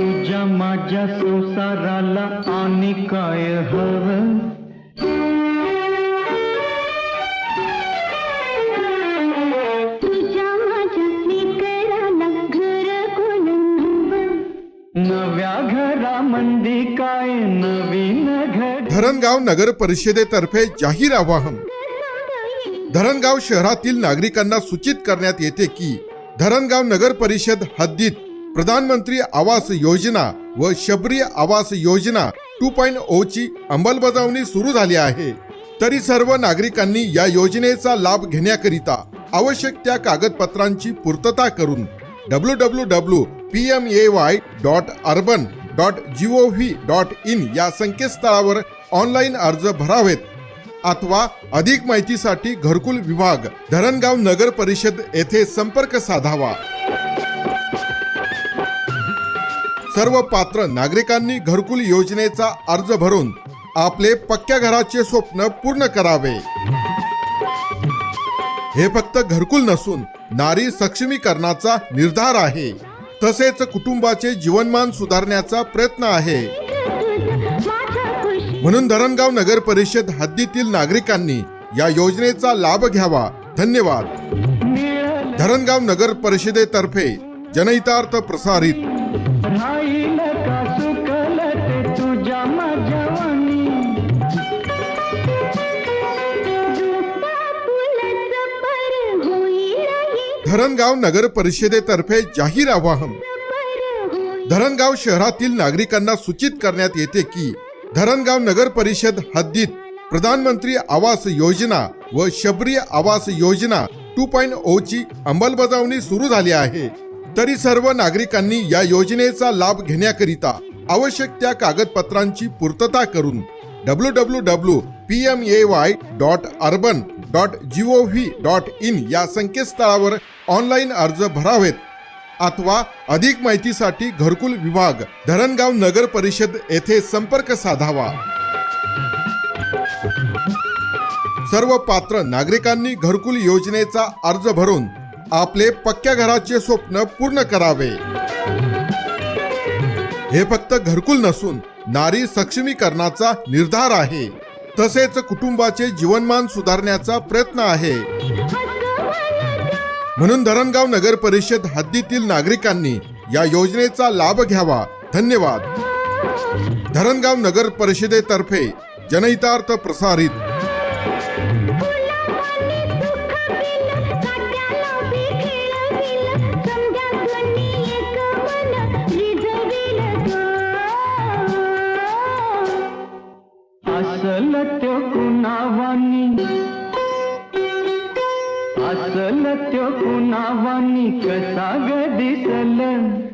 तुझ्या माझ्या संसाराला आणि काय हवं? नव्या घरामंदी काय नवीन घर धरणगाव नगर परिषदेतर्फे जाहीर आवाहन. धरणगाव शहरातील नागरिकांना सूचित करण्यात येते की धरणगाव नगर परिषद हद्दीत प्रधानमंत्री आवास योजना व Shabari Awas Yojana two point O ची अंमलबजावणी सुरू झाली आहे. तरी सर्व नागरिकांनी या योजनेचा लाभ घेण्याकरिता आवश्यक त्या कागदपत्रांची पूर्तता करून W W W P M A Y dot urban dot G O V dot in या संकेतस्थळावर ऑनलाईन अर्ज भरावेत. अथवा अधिक माहितीसाठी घरकुल विभाग धरणगाव नगर परिषद येथे संपर्क साधावा. सर्व पात्र नागरिकांनी घरकुल योजनेचा अर्ज भरून आपले पक्क्या घराचे स्वप्न पूर्ण करावे. हे फक्त घरकुल नसून नारी सक्षमीकरणाचा निर्धार आहे. तसेच कुटुंबाचे जीवनमान सुधारण्याचा प्रयत्न आहे. म्हणून धरणगाव नगर परिषद हद्दीतील नागरिकांनी या योजनेचा लाभ घ्यावा. धन्यवाद. धरणगाव नगर परिषदेतर्फे जनहितार्थ प्रसारित धरणगाव नगर परिषदेतर्फे जाहीर आवाहन. धरणगाव शहरातील नागरिकांना सूचित करण्यात येते की धरणगाव नगर परिषद हद्दीत प्रधानमंत्री आवास योजना व शबरी आवास योजना टू पॉइंट ओ ची अंमलबजावणी सुरू झाली आहे. तरी सर्व नागरिकांनी या योजनेचा लाभ घेण्याकरिता आवश्यक त्या कागदपत्रांची पूर्तता करून W W W P M A Y dot urban dot G O V dot in या संकेतस्थळावर ऑनलाईन अर्ज भरावेत. अथवा अधिक माहितीसाठी घरकुल विभाग धरणगाव नगर परिषद येथे संपर्क साधावा. सर्व पात्र नागरिकांनी घरकुल योजनेचा अर्ज भरून आपले पक्क्या घराचे स्वप्न पूर्ण करावे. हे फक्त घरकुल नसून नारी सक्षमीकरणाचा निर्धार आहे. तसेच कुटुंबाचे जीवनमान सुधारण्याचा प्रयत्न आहे. म्हणून धरणगाव नगर परिषद हद्दीतील नागरिकांनी या योजनेचा लाभ घ्यावा. धन्यवाद. धरणगाव नगर परिषदेतर्फे जनहितार्थ प्रसारित. असल त्यो कुणावानी कसा ग दिसल.